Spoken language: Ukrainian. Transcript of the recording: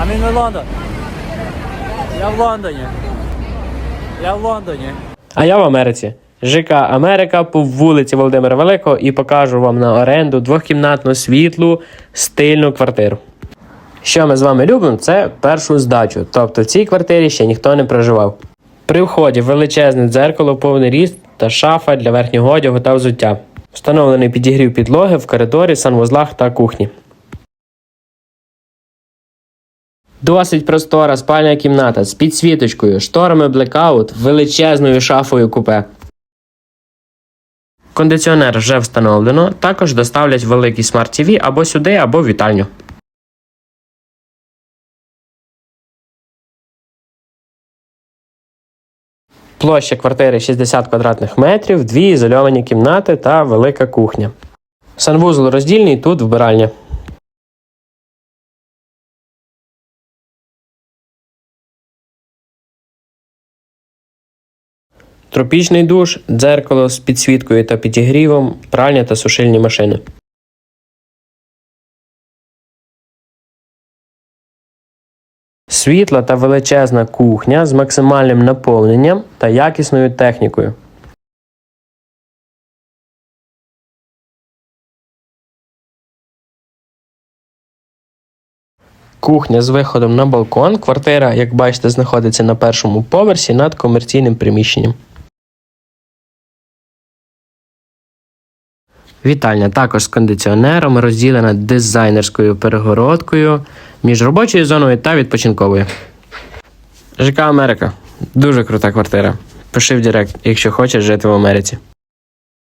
I'm in London. Я в Лондоні. Я в Лондоні. А я в Америці. ЖК Америка по вулиці Володимира Великого і покажу вам на оренду двохкімнатну світлу стильну квартиру. Що ми з вами любимо, це першу здачу. Тобто в цій квартирі ще ніхто не проживав. При вході величезне дзеркало, повний ріст та шафа для верхнього одягу та взуття. Встановлений підігрів підлоги в коридорі, санвузлах та кухні. Досить простора спальня кімната з підсвіточкою, шторами блекаут, величезною шафою купе. Кондиціонер вже встановлено. Також доставлять великий смарт TV або сюди, або в вітальню. Площа квартири 60 квадратних метрів, дві ізольовані кімнати та велика кухня. Санвузол роздільний, тут вбиральня. Тропічний душ, дзеркало з підсвіткою та підігрівом, пральня та сушильні машини. Світла та величезна кухня з максимальним наповненням та якісною технікою. Кухня з виходом на балкон. Квартира, як бачите, знаходиться на першому поверсі над комерційним приміщенням. Вітальня також з кондиціонером, розділена дизайнерською перегородкою між робочою зоною та відпочинковою. ЖК Америка. Дуже крута квартира. Пиши в Директ, якщо хочеш жити в Америці.